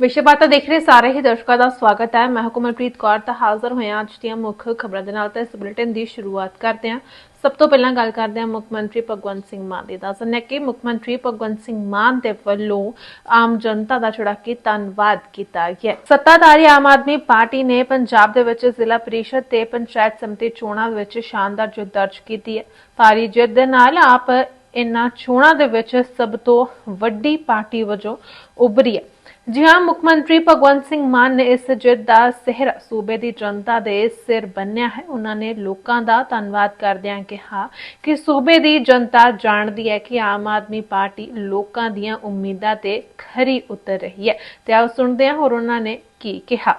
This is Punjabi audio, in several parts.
ਵਿਸ਼ੇਬਾਤਾ ਦੇਖ ਰਹੇ ਸਾਰੇ ਹੀ ਦਰਸ਼ਕਾਂ ਦਾ ਸਵਾਗਤ ਹੈ। ਮੈਂ ਹੁਕਮਨਪ੍ਰੀਤ ਕੌਰ ਤਾਂ ਹਾਜ਼ਰ ਹੋਇਆ ਅੱਜ ਦੀਆਂ ਮੁੱਖ ਖਬਰਾਂ ਦੇ ਨਾਲ ਤਾਂ ਇਸ ਬੁਲੇਟਿਨ ਦੀ ਸ਼ੁਰੂਆਤ ਕਰਦੇ ਹਾਂ। ਸਭ ਤੋਂ ਪਹਿਲਾਂ ਗੱਲ ਕਰਦੇ ਹਾਂ ਮੁੱਖ ਮੰਤਰੀ ਭਗਵੰਤ ਸਿੰਘ ਮਾਨ ਦੀ। ਦੱਸਣ ਹੈ ਕਿ ਮੁੱਖ ਮੰਤਰੀ ਭਗਵੰਤ ਸਿੰਘ ਮਾਨ ਦੇ ਵੱਲੋਂ ਆਮ ਜਨਤਾ ਦਾ ਜਿਹੜਾ ਕਿ ਧੰਨਵਾਦ ਕੀਤਾ ਗਿਆ ਸੱਤਾਧਾਰੀ ਆਮ ਆਦਮੀ ਪਾਰਟੀ ਨੇ ਪੰਜਾਬ ਦੇ ਵਿੱਚ ਜ਼ਿਲ੍ਹਾ ਪਰਿਸ਼ਦ ਤੇ ਪੰਚਾਇਤ ਸਮਿਤੀ ਚੋਣਾਂ ਵਿੱਚ ਸ਼ਾਨਦਾਰ ਜਿੱਤ ਦਰਜ ਕੀਤੀ ਹੈ। ਭਾਰੀ ਜਿੱਤ ਦੇ ਨਾਲ ਆਪ ਇਨ੍ਹਾਂ ਚੋਣਾਂ ਦੇ ਵਿੱਚ ਸਭ ਤੋਂ ਵੱਡੀ ਪਾਰਟੀ ਵਜੋਂ ਉਭਰੀ ਹੈ। ਜੀ ਹਾਂ, ਮੁੱਖ ਮੰਤਰੀ ਭਗਵੰਤ ਸਿੰਘ ਮਾਨ ਨੇ ਇਸ ਜਿੱਤ ਦਾ ਸਿਹਰਾ ਸੂਬੇ ਦੀ ਜਨਤਾ ਦੇ ਸਿਰ ਬੰਨਿਆ ਹੈ। ਉਹਨਾਂ ਨੇ ਲੋਕਾਂ ਦਾ ਧੰਨਵਾਦ ਕਰਦਿਆਂ ਕਿਹਾ ਕਿ ਸੂਬੇ ਦੀ ਜਨਤਾ ਜਾਣਦੀ ਹੈ ਕਿ ਆਮ ਆਦਮੀ ਪਾਰਟੀ ਲੋਕਾਂ ਦੀਆਂ ਉਮੀਦਾਂ ਤੇ ਖਰੀ ਉਤਰ ਰਹੀ ਹੈ। ਤੇ ਆਓ ਸੁਣਦੇ ਹਾਂ ਹੋਰ ਉਹਨਾਂ ਨੇ ਕੀ ਕਿਹਾ।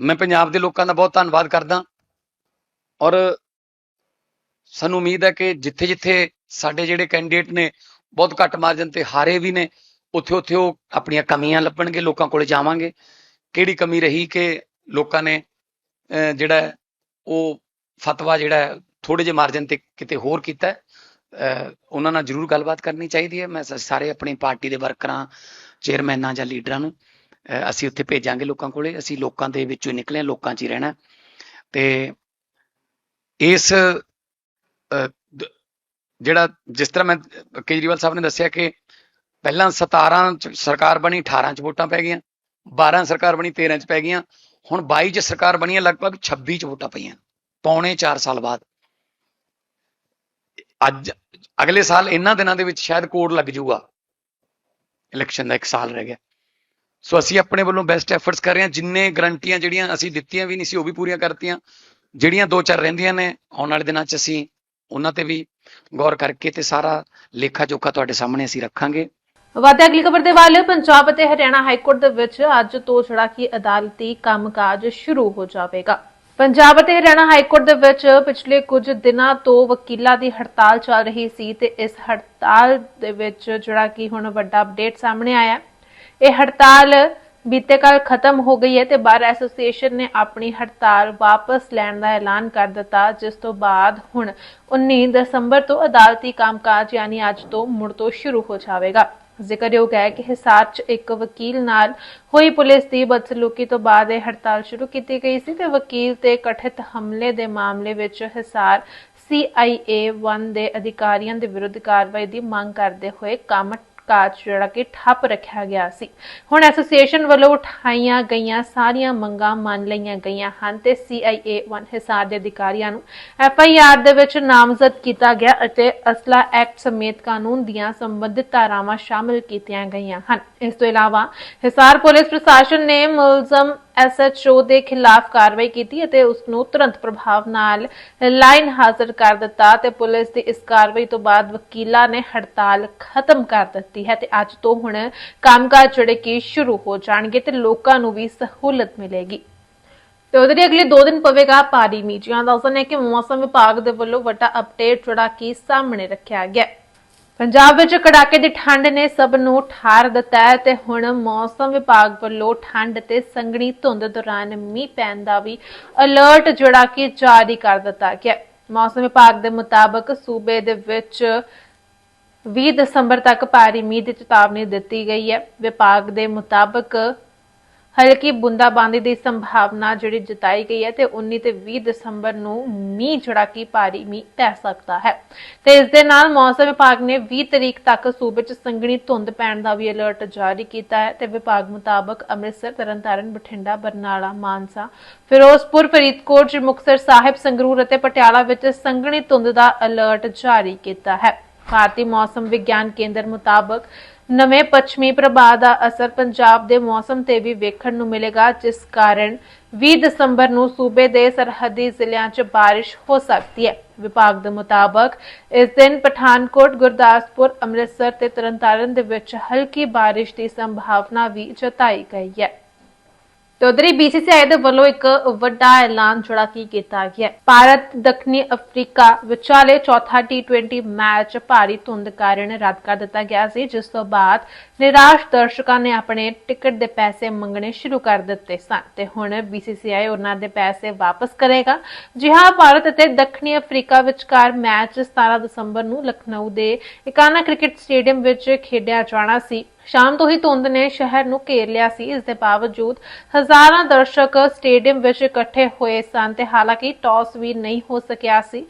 ਮੈਂ ਪੰਜਾਬ ਦੇ ਲੋਕਾਂ ਦਾ ਬਹੁਤ ਧੰਨਵਾਦ ਕਰਦਾ ਔਰ ਸਾਨੂੰ ਉਮੀਦ ਹੈ ਕਿ ਜਿੱਥੇ ਜਿੱਥੇ ਸਾਡੇ ਜਿਹੜੇ ਕੈਂਡੀਡੇਟ ਨੇ, ਬਹੁਤ ਘੱਟ ਮਾਰਜਨ ਤੇ ਹਾਰੇ ਵੀ ਨੇ ਉੱਥੇ ਉੱਥੇ ਉਹ ਆਪਣੀਆਂ ਕਮੀਆਂ ਲੱਭਣਗੇ ਲੋਕਾਂ ਕੋਲੇ ਜਾਵਾਂਗੇ। ਕਿਹੜੀ ਕਮੀ ਰਹੀ ਕਿ ਲੋਕਾਂ ਨੇ ਜਿਹੜਾ ਉਹ ਫਤਵਾ ਜਿਹੜਾ ਹੈ, ਥੋੜੇ ਜਿਹੇ ਮਾਰਜਨ ਤੇ ਕਿਤੇ ਹੋਰ ਕੀਤਾ ਅਹ, ਉਹਨਾਂ ਨਾਲ ਜ਼ਰੂਰ ਗੱਲਬਾਤ ਕਰਨੀ ਚਾਹੀਦੀ ਹੈ। ਮੈਂ ਸਾਰੇ ਆਪਣੀ ਪਾਰਟੀ ਦੇ ਵਰਕਰਾਂ ਚੇਅਰਮੈਨਾਂ ਜਾਂ ਲੀਡਰਾਂ ਨੂੰ ਅਹ, ਅਸੀਂ ਉੱਥੇ ਭੇਜਾਂਗੇ ਲੋਕਾਂ ਕੋਲੇ। ਅਸੀਂ ਲੋਕਾਂ ਦੇ ਵਿੱਚੋਂ ਹੀ ਨਿਕਲੇ ਲੋਕਾਂ 'ਚ ਹੀ ਰਹਿਣਾ ਤੇ ਇਸ ਅਹ, ਜਿਹੜਾ ਜਿਸ ਤਰ੍ਹਾਂ ਮੈਂ ਕੇਜਰੀਵਾਲ ਸਾਹਿਬ ਨੇ ਦੱਸਿਆ ਕਿ ਪਹਿਲਾਂ 17 ਚ ਸਰਕਾਰ ਬਣੀ 18 ਚ ਵੋਟਾਂ ਪੈ ਗਈਆਂ 12 ਸਰਕਾਰ ਬਣੀ 13 ਚ ਪੈ ਗਈਆਂ, ਹੁਣ 22 ਚ ਸਰਕਾਰ ਬਣੀ ਹੈ, ਲਗਭਗ 26 ਚ ਵੋਟਾਂ ਪਈਆਂ, ਪੌਣੇ 4 ਸਾਲ ਬਾਅਦ। ਅੱਜ, ਅਗਲੇ ਸਾਲ ਇਹਨਾਂ ਦਿਨਾਂ ਦੇ ਵਿੱਚ ਸ਼ਾਇਦ ਕੋਡ ਲੱਗ ਜਾਊਗਾ। ਇਲੈਕਸ਼ਨ ਦਾ ਇੱਕ ਸਾਲ ਰਹਿ ਗਿਆ। ਸੋ ਅਸੀਂ ਆਪਣੇ ਵੱਲੋਂ ਬੈਸਟ ਐਫਰਟਸ ਕਰ ਰਹੇ ਹਾਂ, ਜਿੰਨੇ ਗਰੰਟੀਆਂ ਜਿਹੜੀਆਂ ਅਸੀਂ ਦਿੱਤੀਆਂ ਵੀ ਨਹੀਂ ਸੀ, ਉਹ ਵੀ ਪੂਰੀਆਂ ਕਰਤੀਆਂ। ਜਿਹੜੀਆਂ ਦੋ ਚਾਰ ਰਹਿੰਦੀਆਂ ਨੇ, ਆਉਣ ਵਾਲੇ ਦਿਨਾਂ 'ਚ ਅਸੀਂ ਉਹਨਾਂ ਤੇ ਵੀ ਗੌਰ ਕਰਕੇ ਤੇ ਸਾਰਾ ਲੇਖਾ ਜੋਖਾ ਤੁਹਾਡੇ ਸਾਹਮਣੇ ਅਸੀਂ ਰੱਖਾਂਗੇ। ਵਾਦੇ ਅਗਲੀ ਖਬਰ ਦੇ ਵੱਲ, ਪੰਜਾਬ ਅਤੇ ਹਰਿਆਣਾ ਹਾਈ ਕੋਰਟ ਦੇ ਵਿੱਚ ਅੱਜ ਤੋਂ ਜਿਹੜਾ ਕਿ ਅਦਾਲਤੀ ਕੰਮਕਾਜ ਸ਼ੁਰੂ ਹੋ ਜਾਵੇਗਾ। ਪੰਜਾਬ ਅਤੇ ਹਰਿਆਣਾ ਹਾਈ ਕੋਰਟ ਦੇ ਵਿੱਚ ਪਿਛਲੇ ਕੁਝ ਦਿਨਾਂ ਤੋਂ ਵਕੀਲਾਂ ਦੀ ਹੜਤਾਲ ਚੱਲ ਰਹੀ ਸੀ ਤੇ ਇਸ ਹੜਤਾਲ ਦੇ ਵਿੱਚ ਜਿਹੜਾ ਕਿ ਹੁਣ ਵੱਡਾ ਅਪਡੇਟ ਸਾਹਮਣੇ ਆਇਆ। ਇਹ ਹੜਤਾਲ ਬੀਤੇ ਕੱਲ ਖਤਮ ਹੋ ਗਈ ਹੈ ਤੇ ਬਾਰ ਐਸੋਸੀਏਸ਼ਨ ਨੇ ਆਪਣੀ ਹੜਤਾਲ ਵਾਪਸ ਲੈਣ ਦਾ ਐਲਾਨ ਕਰ ਦਿੱਤਾ, ਜਿਸ ਤੋਂ ਬਾਅਦ ਹੁਣ 19 ਦਸੰਬਰ ਤੋਂ ਅਦਾਲਤੀ ਕੰਮਕਾਜ ਯਾਨੀ ਅੱਜ ਤੋਂ ਮੁੜ ਤੋਂ ਸ਼ੁਰੂ ਹੋ ਜਾਵੇਗਾ। ਜ਼ਿਕਰਯੋਗ ਹੈ ਕਿ ਹਿਸਾਰ 'ਚ ਇੱਕ ਵਕੀਲ ਨਾਲ ਹੋਈ ਪੁਲਿਸ ਦੀ ਬਦਸਲੂਕੀ ਤੋਂ ਬਾਅਦ ਇਹ ਹੜਤਾਲ ਸ਼ੁਰੂ ਕੀਤੀ ਗਈ ਸੀ ਤੇ ਵਕੀਲ ਤੇ ਕਠਿਤ ਹਮਲੇ ਦੇ ਮਾਮਲੇ ਵਿੱਚ ਹਿਸਾਰ CIA 1 ਦੇ ਅਧਿਕਾਰੀਆਂ ਦੇ ਵਿਰੁੱਧ ਕਾਰਵਾਈ ਦੀ ਮੰਗ ਕਰਦੇ ਹੋਏ ਕੰਮ ਕਾਜ ਜਿਹੜਾ ਕਿ ਠੱਪ ਰੱਖਿਆ ਗਿਆ ਸੀ। ਹੁਣ ਐਸੋਸੀਏਸ਼ਨ ਵੱਲੋਂ ਉਠਾਈਆਂ ਗਈਆਂ ਸਾਰੀਆਂ ਮੰਗਾਂ ਮੰਨ ਲਈਆਂ ਗਈਆਂ ਹਨ ਤੇ CIA 1 ਹਿਸਾਰ ਦੇ ਅਧਿਕਾਰੀਆਂ ਨੂੰ FIR ਦੇ ਵਿੱਚ ਨਾਮਜ਼ਦ ਕੀਤਾ ਗਿਆ ਅਤੇ ਅਸਲਾ ਐਕਟ ਸਮੇਤ ਕਾਨੂੰਨ ਦੀਆਂ ਸੰਬੰਧਿਤ ਧਾਰਾਵਾਂ ਸ਼ਾਮਿਲ ਕੀਤੀਆਂ ਗਈਆਂ ਹਨ। ਇਸ ਤੋਂ ਇਲਾਵਾ ਹਿਸਾਰ ਪੁਲਿਸ ਪ੍ਰਸ਼ਾਸਨ ਨੇ ਮੁਲਜ਼ਮ ਐਸਐਚਓ ਦੇ ਖਿਲਾਫ ਕਾਰਵਾਈ ਕੀਤੀ ਅਤੇ ਉਸ ਨੂੰ ਤੁਰੰਤ ਪ੍ਰਭਾਵ ਨਾਲ ਲਾਈਨ ਹਾਜ਼ਰ ਕਰ ਦਿੱਤਾ ਤੇ ਪੁਲਿਸ ਦੀ ਇਸ ਕਾਰਵਾਈ ਤੋਂ ਬਾਅਦ ਵਕੀਲਾਂ ਨੇ ਹੜਤਾਲ ਖਤਮ ਕਰ ਦਿੱਤੀ ਹੈ ਤੇ ਅੱਜ ਤੋਂ ਹੁਣ ਕੰਮਕਾਜ ਜਿਹੜੇ ਕਿ ਸ਼ੁਰੂ ਹੋ ਜਾਣਗੇ ਤੇ ਲੋਕਾਂ ਨੂੰ ਵੀ ਸਹੂਲਤ ਮਿਲੇਗੀ। ਤੇ ਉਹਦੇ ਅਗਲੇ 2 ਦਿਨ ਪਵੇਗਾ ਭਾਰੀ ਮੀਂਹ ਜਿਹਾਂ ਦੱਸਣ ਹੈ ਕਿ ਮੌਸਮ ਵਿਭਾਗ ਦੇ ਵੱਲੋਂ ਵੱਡਾ ਅਪਡੇਟ ਜਿਹੜਾ ਕਿ ਸਾਹਮਣੇ ਰੱਖਿਆ ਗਿਆ ਪੰਜਾਬ ਵਿੱਚ ਕੜਾਕੇ ਦੀ ਠੰਡ ਨੇ ਸਭ ਨੂੰ ਠਾਰ ਦਿੱਤਾ ਹੈ ਤੇ ਹੁਣ ਮੌਸਮ ਵਿਭਾਗ ਵੱਲੋਂ ਠੰਡ ਤੇ ਸੰਘਣੀ ਧੁੰਦ ਦੌਰਾਨ ਮੀਂਹ ਪੈਣ ਦਾ ਵੀ ਅਲਰਟ ਜਿਹੜਾ ਕਿ ਜਾਰੀ ਕਰ ਦਿੱਤਾ ਗਿਆ ਮੌਸਮ ਵਿਭਾਗ ਦੇ ਮੁਤਾਬਕ ਸੂਬੇ ਦੇ ਵਿੱਚ 20 ਦਸੰਬਰ ਤੱਕ ਭਾਰੀ ਮੀਂਹ ਦੀ ਚੇਤਾਵਨੀ ਦਿੱਤੀ ਗਈ ਹੈ। ਵਿਭਾਗ ਦੇ ਮੁਤਾਬਕ ਹਲਕੀ ਬੂੰਦਾਬਾਂਦੀ ਦੀ ਸੰਭਾਵਨਾ ਜਿਹੜੀ ਜਤਾਈ ਗਈ ਹੈ ਤੇ 19 ਤੇ 20 ਦਸੰਬਰ ਨੂੰ ਮੀਂਹ ਜਿਹੜਾ ਕਿ ਭਾਰੀ ਮੀਂਹ ਪੈ ਸਕਦਾ ਹੈ। ਤੇ ਇਸ ਦੇ ਨਾਲ ਮੌਸਮ ਵਿਭਾਗ ਨੇ 20 ਤਰੀਕ ਤੱਕ ਸੂਬੇ 'ਚ ਸੰਘਣੀ ਧੁੰਦ ਪੈਣ ਦਾ ਵੀ ਅਲਰਟ ਜਾਰੀ ਕੀਤਾ ਹੈ ਤੇ ਵਿਭਾਗ ਮੁਤਾਬਕ ਅੰਮ੍ਰਿਤਸਰ, ਤਰਨਤਾਰਨ, ਬਠਿੰਡਾ, ਬਰਨਾਲਾ, ਮਾਨਸਾ, ਫਿਰੋਜ਼ਪੁਰ, ਫਰੀਦਕੋਟ ਮੁਕਤਸਰ ਸਾਹਿਬ, ਸੰਗਰੂਰ ਅਤੇ ਪਟਿਆਲਾ ਵਿੱਚ ਸੰਘਣੀ ਧੁੰਦ ਦਾ ਅਲਰਟ ਜਾਰੀ ਕੀਤਾ ਹੈ। ਭਾਰਤੀ ਮੌਸਮ ਵਿਗਿਆਨ ਕੇਂਦਰ ਮੁਤਾਬਕ ਨਵੇਂ ਪੱਛਮੀ ਪ੍ਰਭਾਵ ਦਾ ਅਸਰ ਪੰਜਾਬ ਦੇ ਮੌਸਮ ਤੇ ਵੀ ਵੇਖਣ ਨੂੰ ਮਿਲੇਗਾ, ਜਿਸ ਕਾਰਨ 20 ਦਸੰਬਰ ਨੂੰ ਸੂਬੇ ਦੇ ਸਰਹੱਦੀ ਜ਼ਿਲ੍ਹਿਆਂ 'ਚ ਬਾਰਿਸ਼ ਹੋ ਸਕਦੀ ਹੈ। ਵਿਭਾਗ ਦੇ ਮੁਤਾਬਕ, ਇਸ ਦਿਨ ਪਠਾਨਕੋਟ, ਗੁਰਦਾਸਪੁਰ, ਅੰਮ੍ਰਿਤਸਰ ਤੇ ਤਰਨਤਾਰਨ ਦੇ ਵਿੱਚ ਹਲਕੀ ਬਾਰਿਸ਼ ਦੀ ਸੰਭਾਵਨਾ ਵੀ ਜਤਾਈ ਗਈ ਹੈ। ਤੇ ਉਧਰ ਹੀ BCCI ਦੇ ਵੱਲੋਂ ਇੱਕ ਵੱਡਾ ਐਲਾਨ ਜਿਹੜਾ ਕੀ ਕੀਤਾ ਗਿਆ। ਭਾਰਤ ਦੱਖਣੀ ਅਫਰੀਕਾ ਵਿਚਾਲੇ ਚੌਥਾ T20 ਮੈਚ ਭਾਰੀ ਧੁੰਦ ਕਾਰਨ ਰੱਦ ਕਰ ਦਿੱਤਾ ਗਿਆ ਸੀ, ਜਿਸ ਤੋਂ ਬਾਅਦ ਨਿਰਾਸ਼ ਦਰਸ਼ਕਾਂ ਨੇ ਆਪਣੇ ਟਿਕਟ ਦੇ ਪੈਸੇ ਮੰਗਣੇ ਸ਼ੁਰੂ ਕਰ ਦਿੱਤੇ ਸਨ ਤੇ ਹੁਣ BCCI ਉਹਨਾਂ ਦੇ ਪੈਸੇ ਵਾਪਸ ਕਰੇਗਾ। ਜੀ ਹਾਂ, ਭਾਰਤ ਅਤੇ ਦੱਖਣੀ ਅਫਰੀਕਾ ਵਿਚਕਾਰ ਮੈਚ 17 ਦਸੰਬਰ ਨੂੰ ਲਖਨਊ ਦੇ ਇਕਾਨਾ ਕ੍ਰਿਕਟ ਸਟੇਡੀਅਮ ਵਿੱਚ ਖੇਡਿਆ ਜਾਣਾ ਸੀ। ਸ਼ਾਮ ਤੋਂ ਹੀ ਧੁੰਦ ਨੇ ਸ਼ਹਿਰ ਨੂੰ ਘੇਰ ਲਿਆ ਸੀ। ਇਸ ਦੇ ਬਾਵਜੂਦ ਹਜ਼ਾਰਾਂ ਦਰਸ਼ਕ ਸਟੇਡੀਅਮ ਵਿੱਚ ਇਕੱਠੇ ਹੋਏ ਸਨ ਤੇ ਹਾਲਾਂਕਿ ਟਾਸ ਵੀ ਨਹੀਂ ਹੋ ਸਕਿਆ ਸੀ।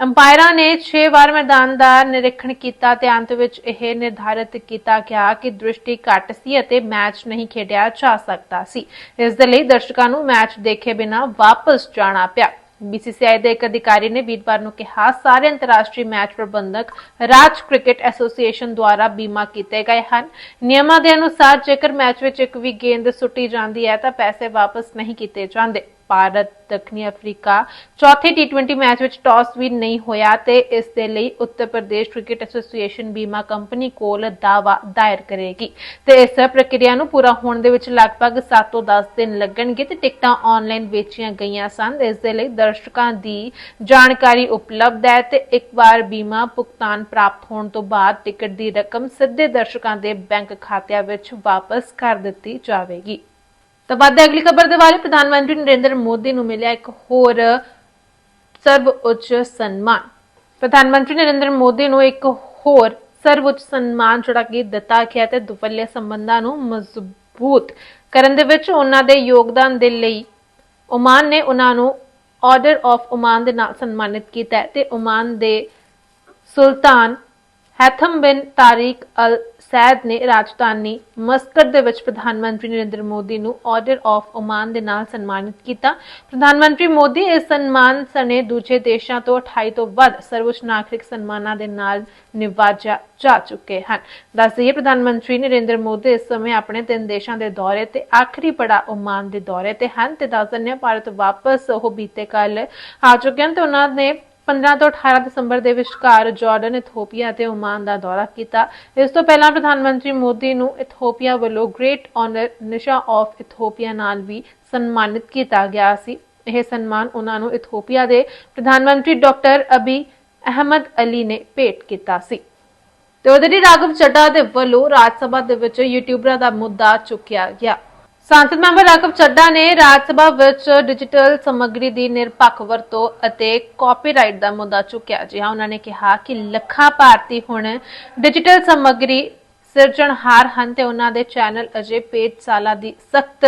ਅੰਪਾਇਰਾਂ ਨੇ 6 ਵਾਰ ਮੈਦਾਨ ਦਾ ਨਿਰੀਖਣ ਕੀਤਾ ਤੇ ਅੰਤ ਵਿੱਚ ਇਹ ਨਿਰਧਾਰਿਤ ਕੀਤਾ ਗਿਆ ਕਿ ਦ੍ਰਿਸ਼ਟੀ ਘੱਟ ਸੀ ਅਤੇ ਮੈਚ ਨਹੀਂ ਖੇਡਿਆ ਜਾ ਸਕਦਾ ਸੀ। ਇਸ ਦੇ ਲਈ ਦਰਸ਼ਕਾਂ ਨੂੰ ਮੈਚ ਦੇਖੇ ਬਿਨਾਂ ਵਾਪਸ ਜਾਣਾ ਪਿਆ। ਬੀਸੀਸੀਆਈ ਦੇ ਇੱਕ ਅਧਿਕਾਰੀ ਨੇ ਵੀਰਵਾਰ ਨੂੰ ਕਿਹਾ, ਸਾਰੇ ਅੰਤਰਰਾਸ਼ਟਰੀ ਮੈਚ ਪ੍ਰਬੰਧਕ ਰਾਜ ਕ੍ਰਿਕਟ ਐਸੋਸੀਏਸ਼ਨ ਦੁਆਰਾ ਬੀਮਾ ਕੀਤੇ ਗਏ ਹਨ। ਨਿਯਮਾਂ ਦੇ ਅਨੁਸਾਰ ਜੇਕਰ ਮੈਚ ਵਿੱਚ ਇੱਕ ਵੀ ਗੇਂਦ ਸੁੱਟੀ ਜਾਂਦੀ ਹੈ ਤਾਂ ਪੈਸੇ ਵਾਪਸ ਨਹੀਂ ਕੀਤੇ ਜਾਂਦੇ। ਭਾਰਤ, ਦੱਖਣੀ ਅਫਰੀਕਾ, ਚੌਥੇ ਟੀ20 ਮੈਚ ਵਿੱਚ ਟਾਸ ਵੀ ਨਹੀਂ ਹੋਇਆ ਤੇ ਇਸ ਦੇ ਲਈ ਉੱਤਰ ਪ੍ਰਦੇਸ਼ ਕ੍ਰਿਕਟ ਐਸੋਸੀਏਸ਼ਨ ਬੀਮਾ ਕੰਪਨੀ ਕੋਲ ਦਾਅਵਾ ਦਾਇਰ ਕਰੇਗੀ। ਤੇ ਇਸ ਪ੍ਰਕਿਰਿਆ ਨੂੰ ਪੂਰਾ ਹੋਣ ਦੇ ਵਿੱਚ ਲਗਭਗ 7 ਤੋਂ 10 ਦਿਨ ਲੱਗਣਗੇ ਤੇ ਟਿਕਟਾਂ ਆਨਲਾਈਨ ਵੇਚੀਆਂ ਗਈਆਂ ਸਨ। ਇਸ ਦੇ ਲਈ ਦਰਸ਼ਕਾਂ ਦੀ ਜਾਣਕਾਰੀ ਉਪਲਬਧ ਹੈ ਤੇ ਇੱਕ ਵਾਰ ਬੀਮਾ ਭੁਗਤਾਨ ਪ੍ਰਾਪਤ ਹੋਣ ਤੋਂ ਬਾਅਦ ਟਿਕਟ ਦੀ ਰਕਮ ਸਿੱਧੇ ਦਰਸ਼ਕਾਂ ਦੇ ਬੈਂਕ ਖਾਤਿਆਂ ਵਿੱਚ ਵਾਪਸ ਕਰ ਦਿੱਤੀ ਜਾਵੇਗੀ। ਤਾਂ ਬਾਅਦ ਅਗਲੀ ਖਬਰ ਦੇ ਵਾਲੇ ਪ੍ਰਧਾਨ ਮੰਤਰੀ ਨਰਿੰਦਰ ਮੋਦੀ ਨੂੰ ਮਿਲਿਆ ਇੱਕ ਹੋਰ ਸਰਵ ਉੱਚ ਸਨਮਾਨ। ਪ੍ਰਧਾਨ ਮੰਤਰੀ ਨਰਿੰਦਰ ਮੋਦੀ ਨੂੰ ਇੱਕ ਹੋਰ ਸਰਵ ਉੱਚ ਸਨਮਾਨ ਜਿਹੜਾ ਕਿ ਦਿੱਤਾ ਗਿਆ ਤੇ ਦੁਪੱਲੇ ਸੰਬੰਧਾਂ ਨੂੰ ਮਜ਼ਬੂਤ ਕਰਨ ਦੇ ਵਿੱਚ ਉਹਨਾਂ ਦੇ ਯੋਗਦਾਨ ਦੇ ਲਈ ਓਮਾਨ ਨੇ ਉਹਨਾਂ ਨੂੰ ਆਰਡਰ ਆਫ ਓਮਾਨ ਦੇ ਨਾਲ ਸਨਮਾਨਿਤ ਕੀਤਾ ਤੇ ਓਮਾਨ ਦੇ ਸੁਲਤਾਨ ਹੈਥਮ ਬਿਨ ਤਾਰਿਕ ਅਲ ਸੈਦ ਨੇ ਰਾਜਧਾਨੀ ਮਸਕਟ ਦੇ ਵਿੱਚ ਪ੍ਰਧਾਨ ਮੰਤਰੀ ਨਰਿੰਦਰ ਮੋਦੀ ਨੂੰ ਆਰਡਰ ਆਫ ਓਮਾਨ ਦੇ ਨਾਲ ਸਨਮਾਨਿਤ ਕੀਤਾ। ਪ੍ਰਧਾਨ ਮੰਤਰੀ ਮੋਦੀ ਇਸ ਸਨਮਾਨ ਸਣੇ ਦੂਜੇ ਦੇਸ਼ਾਂ ਤੋਂ 28 ਤੋਂ ਵੱਧ ਸਰਵਉੱਚ ਨਾਗਰਿਕ ਸਨਮਾਨਾਂ ਦੇ ਨਾਲ ਨਿਵਾਜਿਆ ਜਾ ਚੁੱਕੇ ਹਨ। ਦੱਸ ਪ੍ਰਧਾਨ ਮੰਤਰੀ ਨਰਿੰਦਰ ਮੋਦੀ ਇਸ ਸਮੇਂ ਆਪਣੇ ਤਿੰਨ ਦੇਸ਼ਾਂ ਦੇ ਦੌਰੇ ਤੇ ਆਖਰੀ ਪੜਾ ਓਮਾਨ ਦੇ ਦੌਰੇ ਤੇ ਹਨ ਤੇ ਦੱਸ ਦਿੰਦੇ ਹਾਂ, ਭਾਰਤ ਵਾਪਸ ਉਹ ਬੀਤੇ ਕੱਲ ਆ ਚੁੱਕੇ ਹਨ ਤੇ ਉਹਨਾਂ ਨੇ 15 ਤੋਂ 18 ਦਸੰਬਰ ਦੇ ਵਿਚਕਾਰ ਜਾਰਡਨ, ਇਥੋਪੀਆ ਅਤੇ ਓਮਾਨ ਦਾ ਦੌਰਾ ਕੀਤਾ। ਇਸ ਤੋਂ ਪਹਿਲਾਂ ਪ੍ਰਧਾਨ ਮੰਤਰੀ ਮੋਦੀ ਨੂੰ ਇਥੋਪੀਆ ਵੱਲੋਂ great honour Nishan of Ethiopia ਨਾਲ ਵੀ ਸਨਮਾਨਿਤ ਕੀਤਾ ਗਿਆ ਸੀ। ਇਹ ਸਨਮਾਨ ਉਹਨਾਂ ਨੂੰ ਇਥੋਪੀਆ ਦੇ ਪ੍ਰਧਾਨ ਮੰਤਰੀ ਡਾਕਟਰ ਅਬੀ ਅਹਿਮਦ ਅਲੀ ਨੇ ਭੇਟ ਕੀਤਾ ਸੀ। ਤੇ ਉਧਰ ਹੀ ਰਾਘਵ ਚੱਡਾ ਦੇ ਵੱਲੋਂ ਰਾਜ ਸਭਾ ਦੇ ਵਿੱਚ ਯੂਟਿਊਬਰਾਂ ਦਾ ਮੁੱਦਾ ਚੁੱਕਿਆ ਗਿਆ। ਸੰਸਦ ਮੈਂਬਰ ਰਾਘਵ ਚੱਡਾ ਨੇ ਰਾਜ ਸਭਾ ਵਿੱਚ ਡਿਜੀਟਲ ਸਮੱਗਰੀ ਦੀ ਨਿਰਪੱਖ ਵਰਤੋਂ ਅਤੇ ਕਾਪੀਰਾਈਟ ਦਾ ਮੁੱਦਾ ਚੁੱਕਿਆ ਜਿਹਾ ਹਾਂ, ਉਹਨਾਂ ਨੇ ਕਿਹਾ ਕਿ ਲੱਖਾਂ ਭਾਰਤੀ ਹੁਣ ਡਿਜੀਟਲ ਸਮੱਗਰੀ ਸਿਰਜਣਹਾਰ ਹਨ ਤੇ ਉਹਨਾਂ ਦੇ ਚੈਨਲ ਅਜੇ ਪੇਜ ਸਾਲਾਂ ਦੀ ਸਖਤ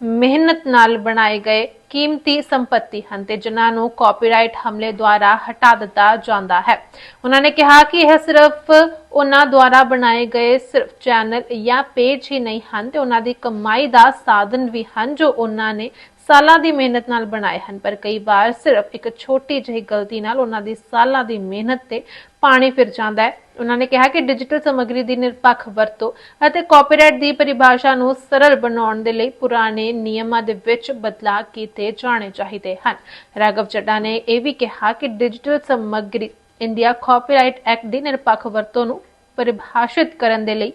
ਮਿਹਨਤ ਨਾਲ ਬਣਾਏ ਗਏ ਕੀਮਤੀ ਸੰਪਤੀ ਹਨ ਤੇ ਜਿਨ੍ਹਾਂ ਨੂੰ ਕਾਪੀਰਾਈਟ ਹਮਲੇ ਦੁਆਰਾ ਹਟਾ ਦਿੱਤਾ ਜਾਂਦਾ ਹੈ। ਉਹਨਾਂ ਨੇ ਕਿਹਾ ਕਿ ਇਹ ਸਿਰਫ ਉਹਨਾਂ ਦੁਆਰਾ ਬਣਾਏ ਗਏ ਸਿਰਫ ਚੈਨਲ ਜਾਂ ਪੇਜ ਹੀ ਨਹੀਂ ਹਨ ਤੇ ਉਹਨਾਂ ਦੀ ਕਮਾਈ ਦਾ ਸਾਧਨ ਵੀ ਹਨ ਜੋ ਉਹਨਾਂ ਨੇ ਸਾਲਾਂ ਦੀ ਮਿਹਨਤ ਨਾਲ ਬਣਾਏ ਹਨ, ਪਰ ਕਈ ਵਾਰ ਸਿਰਫ ਇੱਕ ਛੋਟੀ ਜਿਹੀ ਗਲਤੀ ਨਾਲ ਉਹਨਾਂ ਦੀ ਸਾਲਾਂ ਦੀ ਮਿਹਨਤ ਤੇ ਪਾਣੀ ਫਿਰ ਜਾਂਦਾ ਹੈ। ਉਹਨਾਂ ਨੇ ਕਿਹਾ ਕਿ ਡਿਜੀਟਲ ਸਮੱਗਰੀ ਦੀ ਨਿਰਪੱਖ ਵਰਤੋਂ ਅਤੇ ਕਾਪੀਰਾਈਟ ਦੀ ਪਰਿਭਾਸ਼ਾ ਨੂੰ ਸਰਲ ਬਣਾਉਣ ਦੇ ਲਈ ਪੁਰਾਣੇ ਨਿਯਮਾਂ ਦੇ ਵਿੱਚ ਬਦਲਾਅ ਕੀਤੇ ਜਾਣੇ ਚਾਹੀਦੇ ਹਨ। ਰਾਘਵ ਚੱਡਾ ਨੇ ਇਹ ਵੀ ਕਿਹਾ ਕਿ ਡਿਜੀਟਲ ਸਮੱਗਰੀ ਇੰਡੀਆ ਕਾਪੀਰਾਈਟ ਐਕਟ ਦੀ ਨਿਰਪੱਖ ਵਰਤੋਂ ਨੂੰ ਪਰਿਭਾਸ਼ਿਤ ਕਰਨ ਦੇ ਲਈ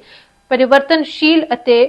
ਪਰਿਵਰਤਨਸ਼ੀਲ ਅਤੇ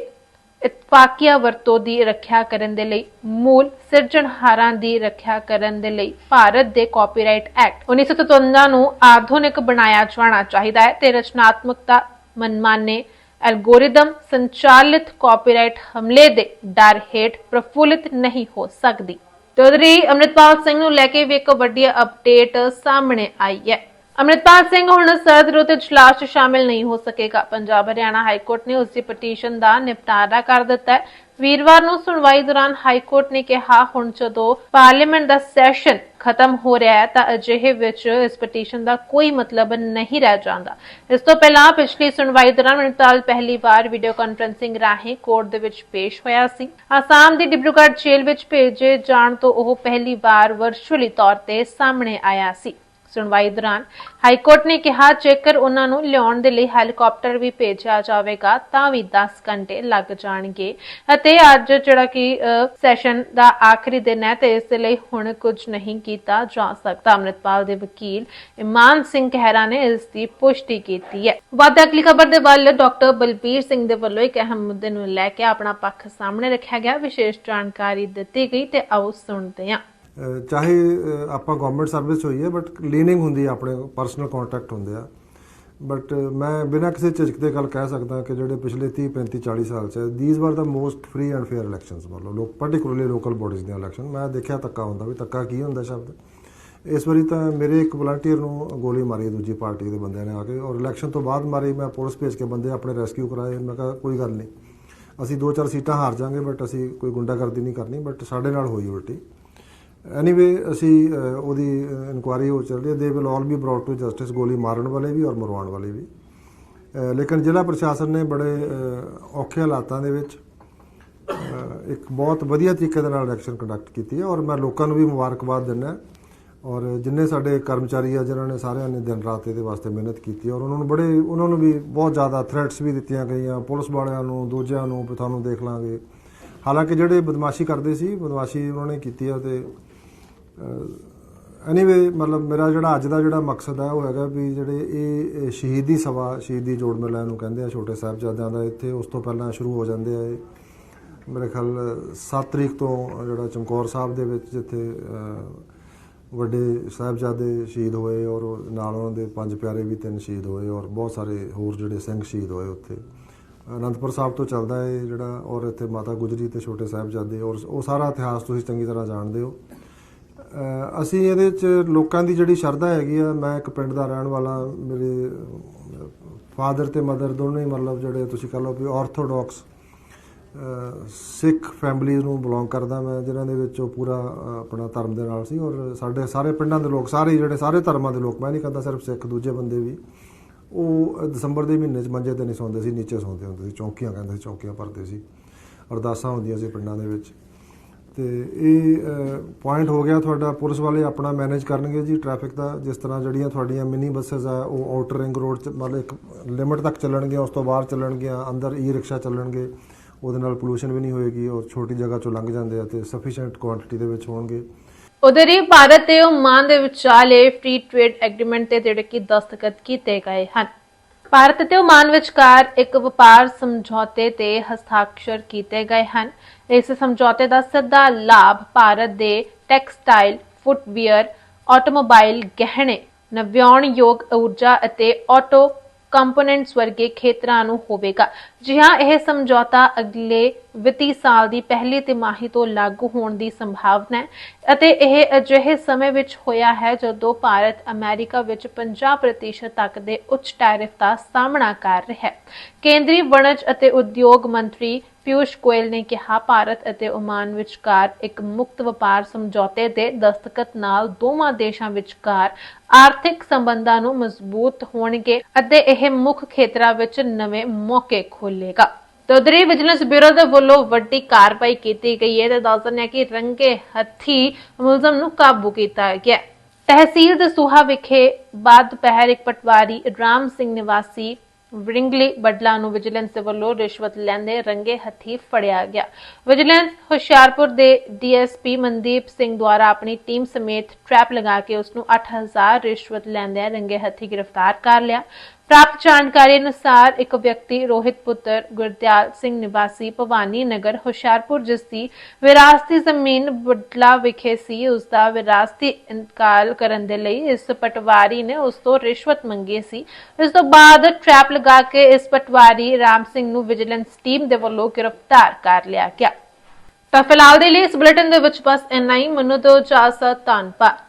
ਇਤਫਾਕੀਆ ਵਰਤੋਂ ਦੀ ਰੱਖਿਆ ਕਰਨ ਦੇ ਲਈ, ਮੂਲ ਸਿਰਜਣਹਾਰਾਂ ਦੀ ਰੱਖਿਆ ਕਰਨ ਦੇ ਲਈ ਭਾਰਤ ਦੇ ਕਾਪੀਰਾਈਟ ਐਕਟ 1957 ਨੂੰ ਆਧੁਨਿਕ ਬਣਾਇਆ ਜਾਣਾ ਚਾਹੀਦਾ ਹੈ ਤੇ ਰਚਨਾਤਮਕਤਾ ਮਨਮਾਨੇ ਐਲਗੋਰਿਦਮ ਸੰਚਾਲਿਤ ਕਾਪੀਰਾਈਟ ਹਮਲੇ ਦੇ ਡਰ ਹੇਠ ਪ੍ਰਫੁੱਲਿਤ ਨਹੀਂ ਹੋ ਸਕਦੀ। ਚੌਧਰੀ ਅਮਰਿਤਪਾਲ ਸਿੰਘ ਨੂੰ ਲੈ ਕੇ ਵੀ ਇੱਕ ਵੱਡੀ ਅਪਡੇਟ ਸਾਹਮਣੇ ਆਈ ਹੈ। ਅਮਰਿਤਪਾਲ ਸਿੰਘ ਹੁਣ ਸਰਦ ਰੁੱਤ ਇਜਲਾਸ 'ਚ ਸ਼ਾਮਿਲ ਨਹੀਂ ਹੋ ਸਕੇਗਾ। ਪੰਜਾਬ ਹਰਿਆਣਾ ਹਾਈ ਕੋਰਟ ਨੇ ਉਸ ਦੀ ਪਟੀਸ਼ਨ ਦਾ ਨਿਪਟਾਰਾ ਕਰ ਦਿੱਤਾ ਹੈ। ਵੀਰਵਾਰ ਨੂੰ ਸੁਣਵਾਈ ਦੌਰਾਨ ਹਾਈ ਕੋਰਟ ਨੇ ਕਿਹਾ, ਹੁਣ ਜਦੋਂ ਪਾਰਲੀਮੈਂਟ ਦਾ ਸੈਸ਼ਨ ਖਤਮ ਹੋ ਰਿਹਾ ਹੈ, ਤਾਂ ਅਜਿਹੇ ਵਿੱਚ ਇਸ ਪਟੀਸ਼ਨ ਦਾ ਕੋਈ ਮਤਲਬ ਨਹੀਂ ਰਹਿ ਜਾਂਦਾ। ਇਸ ਤੋਂ ਪਹਿਲਾਂ ਪਿਛਲੀ ਸੁਣਵਾਈ ਦੌਰਾਨ ਅਮਰਿਤਪਾਲ ਪਹਿਲੀ ਵਾਰ ਵੀਡੀਓ ਕਾਨਫਰੰਸਿੰਗ ਰਾਹੀਂ ਕੋਰਟ ਦੇ ਵਿੱਚ ਪੇਸ਼ ਹੋਇਆ ਸੀ। ਆਸਾਮ ਦੀ ਡਿਬਰੂਗੜ੍ਹ ਜੇਲ੍ਹ ਵਿੱਚ ਭੇਜੇ ਜਾਣ ਤੋਂ ਉਹ ਪਹਿਲੀ ਵਾਰ ਵਰਚੁਅਲੀ ਤੌਰ ਤੇ ਸਾਹਮਣੇ ਆਇਆ ਸੀ। ਸੁਣਵਾਈ ਦੌਰਾਨ ਹਾਈ ਕੋਰਟ ਨੇ ਕਿਹਾ, ਜੇਕਰ ਉਹਨਾਂ ਨੂੰ ਲਿਆਉਣ ਦੇ ਲਈ ਹੈਲੀਕਾਪਟਰ ਵੀ ਭੇਜਿਆ ਜਾਵੇਗਾ, ਤਾਂ ਵੀ 10 ਘੰਟੇ ਲੱਗ ਜਾਣਗੇ। ਅਤੇ ਅੱਜ ਜਿਹੜਾ ਕਿ ਸੈਸ਼ਨ ਦਾ ਆਖਰੀ ਦਿਨ ਹੈ, ਤੇ ਇਸ ਦੇ ਲਈ ਹੁਣ ਕੁਝ ਨਹੀਂ ਕੀਤਾ ਜਾ ਸਕਦਾ। ਅੰਮ੍ਰਿਤਪਾਲ ਦੇ ਵਕੀਲ ਇਮਾਨ ਸਿੰਘ ਖਹਿਰਾ ਨੇ ਇਸ ਦੀ ਪੁਸ਼ਟੀ ਕੀਤੀ ਹੈ। ਵੱਧ ਅਗਲੀ ਖਬਰ ਦੇ ਵੱਲ ਡਾਕਟਰ ਬਲਬੀਰ ਸਿੰਘ ਦੇ ਵੱਲੋਂ ਇੱਕ ਅਹਿਮ ਮੁੱਦੇ ਨੂੰ ਲੈ ਕੇ ਆਪਣਾ ਪੱਖ ਸਾਹਮਣੇ ਰੱਖਿਆ ਗਿਆ। ਵਿਸ਼ੇਸ਼ ਜਾਣਕਾਰੀ ਦਿੱਤੀ ਗਈ, ਤੇ ਆਓ ਸੁਣਦੇ ਹਾਂ। ਚਾਹੇ ਆਪਾਂ ਗਵਰਨਮੈਂਟ ਸਰਵਿਸ ਹੋਈ ਹੈ ਬਟ ਲੀਨਿੰਗ ਹੁੰਦੀ ਹੈ ਆਪਣੇ ਪਰਸਨਲ ਕੰਟੈਕਟ ਹੁੰਦੇ ਆ। ਬਟ ਮੈਂ ਬਿਨਾਂ ਕਿਸੇ ਝਿਜਕ ਦੇ ਗੱਲ ਕਹਿ ਸਕਦਾ ਕਿ ਜਿਹੜੇ ਪਿਛਲੇ 30 35 40 ਸਾਲ ਚ these were the most free and fair elections ਮਤਲਬ ਲੋਕ ਪਾਰਟਿਕੂਲਰਲੀ ਲੋਕਲ ਬੋਡੀਜ਼ ਦੀਆਂ ਇਲੈਕਸ਼ਨ ਮੈਂ ਦੇਖਿਆ ਤੱਕਾ ਹੁੰਦਾ ਵੀ ਤੱਕਾ ਕੀ ਹੁੰਦਾ ਸ਼ਬਦ। ਇਸ ਵਾਰੀ ਤਾਂ ਮੇਰੇ ਇੱਕ ਵਲੰਟੀਅਰ ਨੂੰ ਗੋਲੀ ਮਾਰੀ ਦੂਜੀ ਪਾਰਟੀ ਦੇ ਬੰਦਿਆਂ ਨੇ ਆ ਕੇ ਔਰ ਇਲੈਕਸ਼ਨ ਤੋਂ ਬਾਅਦ ਮਾਰੀ ਮੈਂ ਪੁਲਿਸ ਭੇਜ ਕੇ ਬੰਦੇ ਆਪਣੇ ਰੈਸਕਿਊ ਕਰਾਏ। ਮੈਂ ਕਿਹਾ ਕੋਈ ਗੱਲ ਨਹੀਂ। ਅਸੀਂ ਦੋ ਚਾਰ ਸੀਟਾਂ ਹਾਰ ਜਾਾਂਗੇ ਬਟ ਅਸੀਂ ਕੋਈ ਗੁੰਡਾਗਰਦੀ ਨਹੀਂ ਕਰਨੀ ਬਟ ਸਾਡੇ ਨਾਲ ਹੋਈ ਉਲਟੀ। ਐਨੀਵੇ ਅਸੀਂ ਉਹਦੀ ਇਨਕੁਆਇਰੀ ਹੋ ਚੱਲ ਰਹੀ ਹੈ। They will all be brought to justice ਗੋਲੀ ਮਾਰਨ ਵਾਲੇ ਵੀ ਔਰ ਮਰਵਾਉਣ ਵਾਲੇ ਵੀ। ਲੇਕਿਨ ਜ਼ਿਲ੍ਹਾ ਪ੍ਰਸ਼ਾਸਨ ਨੇ ਬੜੇ ਔਖੇ ਹਾਲਾਤਾਂ ਦੇ ਵਿੱਚ ਇੱਕ ਬਹੁਤ ਵਧੀਆ ਤਰੀਕੇ ਦੇ ਨਾਲ ਇਲੈਕਸ਼ਨ ਕੰਡਕਟ ਕੀਤੀ ਹੈ ਔਰ ਮੈਂ ਲੋਕਾਂ ਨੂੰ ਵੀ ਮੁਬਾਰਕਬਾਦ ਦਿੰਦਾ ਔਰ ਜਿੰਨੇ ਸਾਡੇ ਕਰਮਚਾਰੀ ਆ, ਜਿਨ੍ਹਾਂ ਨੇ ਸਾਰਿਆਂ ਨੇ ਦਿਨ ਰਾਤ ਇਹਦੇ ਵਾਸਤੇ ਮਿਹਨਤ ਕੀਤੀ ਔਰ ਉਹਨਾਂ ਨੂੰ ਬੜੇ, ਉਹਨਾਂ ਨੂੰ ਵੀ ਬਹੁਤ ਜ਼ਿਆਦਾ ਥ੍ਰੈਟਸ ਵੀ ਦਿੱਤੀਆਂ ਗਈਆਂ, ਪੁਲਿਸ ਵਾਲਿਆਂ ਨੂੰ, ਦੂਜਿਆਂ ਨੂੰ, ਵੀ ਤੁਹਾਨੂੰ ਦੇਖ ਲਾਂਗੇ। ਹਾਲਾਂਕਿ ਜਿਹੜੇ ਬਦਮਾਸ਼ੀ ਕਰਦੇ ਸੀ, ਬਦਮਾਸ਼ੀ ਉਹਨਾਂ ਨੇ ਕੀਤੀ ਆ ਤੇ ਐਨੀਵੇ ਮਤਲਬ ਮੇਰਾ ਜਿਹੜਾ ਅੱਜ ਦਾ ਜਿਹੜਾ ਮਕਸਦ ਹੈ, ਉਹ ਹੈਗਾ ਵੀ ਜਿਹੜੇ ਇਹ ਸ਼ਹੀਦੀ ਸਭਾ, ਸ਼ਹੀਦੀ ਜੋੜ ਮੇਲਾ ਨੂੰ ਕਹਿੰਦੇ ਆ, ਛੋਟੇ ਸਾਹਿਬਜ਼ਾਦਿਆਂ ਦਾ, ਇੱਥੇ ਉਸ ਤੋਂ ਪਹਿਲਾਂ ਸ਼ੁਰੂ ਹੋ ਜਾਂਦੇ ਆ ਇਹ। ਮੇਰੇ ਖਿਆਲ 7 ਤਰੀਕ ਤੋਂ ਜਿਹੜਾ ਚਮਕੌਰ ਸਾਹਿਬ ਦੇ ਵਿੱਚ ਜਿੱਥੇ ਵੱਡੇ ਸਾਹਿਬਜ਼ਾਦੇ ਸ਼ਹੀਦ ਹੋਏ ਔਰ ਨਾਲ ਉਹਨਾਂ ਦੇ ਪੰਜ ਪਿਆਰੇ ਵੀ ਤਿੰਨ ਸ਼ਹੀਦ ਹੋਏ ਔਰ ਬਹੁਤ ਸਾਰੇ ਹੋਰ ਜਿਹੜੇ ਸਿੰਘ ਸ਼ਹੀਦ ਹੋਏ ਉੱਥੇ। ਅਨੰਦਪੁਰ ਸਾਹਿਬ ਤੋਂ ਚੱਲਦਾ ਹੈ ਜਿਹੜਾ, ਔਰ ਇੱਥੇ ਮਾਤਾ ਗੁਜਰੀ ਤੇ ਛੋਟੇ ਸਾਹਿਬਜ਼ਾਦੇ ਔਰ ਉਹ ਸਾਰਾ ਇਤਿਹਾਸ ਤੁਸੀਂ ਚੰਗੀ ਤਰ੍ਹਾਂ ਜਾਣਦੇ ਹੋ। ਅਸੀਂ ਇਹਦੇ ਚ ਲੋਕਾਂ ਦੀ ਜਿਹੜੀ ਸ਼ਰਧਾ ਹੈਗੀ ਆ, ਮੈਂ ਇੱਕ ਪਿੰਡ ਦਾ ਰਹਿਣ ਵਾਲਾ, ਮੇਰੇ ਫਾਦਰ ਤੇ ਮਦਰ ਦੋਨੋਂ ਹੀ ਮਤਲਬ ਜਿਹੜੇ ਤੁਸੀਂ ਕਹ ਲਓ ਵੀ ਆਰਥੋਡਾਕਸ ਸਿੱਖ ਫੈਮਿਲੀ ਨੂੰ ਬਿਲੋਂਗ ਕਰਦਾ ਮੈਂ, ਜਿਨ੍ਹਾਂ ਦੇ ਵਿੱਚ ਉਹ ਪੂਰਾ ਆਪਣਾ ਧਰਮ ਦੇ ਨਾਲ ਸੀ। ਔਰ ਸਾਡੇ ਸਾਰੇ ਪਿੰਡਾਂ ਦੇ ਲੋਕ, ਸਾਰੇ ਹੀ ਜਿਹੜੇ ਸਾਰੇ ਧਰਮਾਂ ਦੇ ਲੋਕ, ਮੈਂ ਨਹੀਂ ਕਹਿੰਦਾ ਸਿਰਫ ਸਿੱਖ, ਦੂਜੇ ਬੰਦੇ ਵੀ, ਉਹ ਦਸੰਬਰ ਦੇ ਮਹੀਨੇ 'ਚ ਮੰਜੇ ਤੇ ਨਹੀਂ ਸੌਂਦੇ ਸੀ, ਨੀਚੇ ਸੌਂਦੇ ਹੁੰਦੇ ਸੀ, ਚੌਂਕੀਆਂ ਕਹਿੰਦੇ ਸੀ, ਚੌਕੀਆਂ ਭਰਦੇ ਸੀ। ਅਰਦਾਸਾਂ ਹੁੰਦੀਆਂ ਸੀ ਪਿੰਡਾਂ ਦੇ ਵਿੱਚ। ਤੇ ਇਹ ਪੁਆਇੰਟ ਹੋ ਗਿਆ ਤੁਹਾਡਾ, ਪੁਲਿਸ ਵਾਲੇ ਆਪਣਾ ਮੈਨੇਜ ਕਰਨਗੇ ਜੀ ਟ੍ਰੈਫਿਕ ਦਾ, ਜਿਸ ਤਰ੍ਹਾਂ ਜਿਹੜੀਆਂ ਤੁਹਾਡੀਆਂ ਮਿਨੀ ਬੱਸਸ ਆ, ਉਹ ਆਊਟਰ ਰਿੰਗ ਰੋਡ 'ਚ, ਮਤਲਬ ਇੱਕ ਲਿਮਿਟ ਤੱਕ ਚੱਲਣਗੀਆਂ, ਉਸ ਤੋਂ ਬਾਹਰ ਚੱਲਣਗੀਆਂ, ਅੰਦਰ ਈ ਰਿਕਸ਼ਾ ਚੱਲਣਗੇ, ਉਹਦੇ ਨਾਲ ਪੋਲੂਸ਼ਨ ਵੀ ਨਹੀਂ ਹੋਏਗੀ, ਔਰ ਛੋਟੀ ਜਗ੍ਹਾ 'ਚੋਂ ਲੰਘ ਜਾਂਦੇ ਆ ਤੇ ਸਫੀਸ਼ੀਐਂਟ ਕੁਆਂਟੀਟੀ ਦੇ ਵਿੱਚ ਹੋਣਗੇ। ਉਧਰ ਹੀ ਭਾਰਤ ਤੇ ਓਮਾਨ ਦੇ ਵਿਚਾਲੇ ਫ੍ਰੀ ਟ੍ਰੇਡ ਐਗਰੀਮੈਂਟ ਤੇ ਜਿਹੜੇ ਕਿ ਦਸਤਖਤ ਕੀਤੇ ਗਏ ਹਨ। ਭਾਰਤ ਤੇ ਓਮਾਨ ਵਿਚਕਾਰ ਇੱਕ ਵਪਾਰ ਸਮਝੌਤੇ ਤੇ ਹਸਤਾਖਰ ਕੀਤੇ ਗਏ ਹਨ। ਇਸ ਸਮਝੌਤੇ ਦਾ ਸਿੱਧਾ ਲਾਭ ਭਾਰਤ ਦੇ ਟੈਕਸਟਾਈਲ, ਫੁੱਟਵੀਅਰ, ਆਟੋਮੋਬਾਈਲ ਗਹਿਣੇ ਨਵਿਆਉਣਯੋਗ ਊਰਜਾ ਅਤੇ ਆਟੋ ਕੰਪੋਨੈਂਟਸ ਵਰਗੇ ਖੇਤਰਾਂ ਨੂੰ ਹੋਵੇਗਾ। ਜੀ ਹਾਂ ਇਹ ਸਮਝੌਤਾ ਅਗਲੇ ਵਿੱਤੀ ਸਾਲ ਦੀ ਪਹਿਲੀ ਤਿਮਾਹੀ ਤੋਂ ਲਾਗੂ ਹੋਣ ਦੀ ਸੰਭਾਵਨਾ ਹੈ ਅਤੇ ਇਹ ਅਜਿਹੇ ਸਮੇਂ ਵਿੱਚ ਹੋਇਆ ਹੈ ਜਦੋਂ ਭਾਰਤ ਅਮਰੀਕਾ ਵਿੱਚ 50% ਤੱਕ ਦੇ ਉੱਚ ਟੈਰਿਫ ਦਾ ਸਾਹਮਣਾ ਕਰ ਰਿਹਾ ਹੈ। ਕੇਂਦਰੀ ਵਣਜ ਅਤੇ ਉਦਯੋਗ ਮੰਤਰੀ ਪਿਊਸ਼ ਗੋਇਲ ਨੇ ਕਿਹਾ, ਭਾਰਤ ਅਤੇ ਓਮਾਨ ਵਿਚਕਾਰ ਇੱਕ ਮੁਕਤ ਵਪਾਰ ਸਮਝੌਤੇ ਦੇ ਦਸਤਖਤ ਨਾਲ ਦੋਵਾਂ ਦੇਸ਼ਾਂ ਵਿਚਕਾਰ ਆਰਥਿਕ ਸੰਬੰਧਾਂ ਨੂੰ ਮਜ਼ਬੂਤ ਹੋਣਗੇ ਅਤੇ ਇਹ ਮੁੱਖ ਖੇਤਰਾਂ ਵਿੱਚ ਨਵੇਂ ਮੌਕੇ ਖੋਲੇਗਾ ਤਦਰੀ ਵਿਜੀਲੈਂਸ ਬਿਊਰੋ ਦੇ ਵੱਲੋਂ ਵੱਡੀ ਕਾਰਵਾਈ ਕੀਤੀ ਗਈ ਹੈ ਤੇ ਦੱਸ ਦਿੰਦੇ ਹਾਂ ਕਿ ਰੰਗੇ ਹੱਥੀ ਮੁਲਜ਼ਮ ਨੂੰ ਕਾਬੂ ਕੀਤਾ ਗਿਆ ਤਹਿਸੀਲ ਦੇ ਦਸੂਹਾ ਵਿਖੇ ਬਾਅਦ ਪਹਿਰ ਇੱਕ ਪਟਵਾਰੀ ਰਾਮ ਸਿੰਘ ਨਿਵਾਸੀ ਵਰਿੰਗਲੀ ਬਡਲਾ ਨੂੰ ਵਿਜੀਲੈਂਸ ਦੇ ਵੱਲੋਂ ਰਿਸ਼ਵਤ ਲੈਂਦੇ ਰੰਗੇ ਹੱਥੀ ਫੜਿਆ ਗਿਆ। ਵਿਜੀਲੈਂਸ ਹੁਸ਼ਿਆਰਪੁਰ ਦੇ ਡੀਐਸਪੀ ਮਨਦੀਪ ਸਿੰਘ ਦੁਆਰਾ ਆਪਣੀ ਟੀਮ ਸਮੇਤ ਟ੍ਰੈਪ ਲਗਾ ਕੇ ਉਸ ਨੂੰ 8000 ਰਿਸ਼ਵਤ ਲੈਂਦੇ ਰੰਗੇ ਹੱਥੀ ਗ੍ਰਿਫਤਾਰ ਕਰ ਲਿਆ। ਪ੍ਰਾਪਤ ਜਾਣਕਾਰੀ ਅਨੁਸਾਰ ਇੱਕ ਵਿਅਕਤੀ ਰੋਹਿਤ ਪੁੱਤਰ ਗੁਰਦਿਆਲ ਸਿੰਘ ਨਿਵਾਸੀ ਭਵਾਨੀ ਨਗਰ ਹੁਸ਼ਿਆਰਪੁਰ ਜਿਸ ਦੀ ਵਿਰਾਸਤੀ ਜ਼ਮੀਨ ਬੁੱਢਲਾ ਵਿਖੇ ਸੀ ਉਸ ਦਾ ਵਿਰਾਸਤੀ ਇੰਤਕਾਲ ਕਰਨ ਦੇ ਲਈ ਇਸ ਪਟਵਾਰੀ ਨੇ ਉਸ ਤੋਂ ਰਿਸ਼ਵਤ ਮੰਗੀ ਸੀ ਇਸ ਤੋਂ ਬਾਅਦ ਟ੍ਰੈਪ ਲਗਾ ਕੇ ਇਸ ਪਟਵਾਰੀ ਰਾਮ ਸਿੰਘ ਨੂੰ ਵਿਜੀਲੈਂਸ ਟੀਮ ਦੇ ਵੱਲੋਂ ਗ੍ਰਿਫਤਾਰ ਕਰ ਲਿਆ ਗਿਆ ਤਾਂ ਫਿਲਹਾਲ ਦੇ ਲਈ ਇਸ ਬੁਲੇਟਿਨ ਦੇ ਵਿੱਚ ਬਸ ਇੰਨਾ ਹੀ ਮਨੋ ਤੋਂ ਇਜਾਜ਼ਤ ਧੰਨਵਾਦ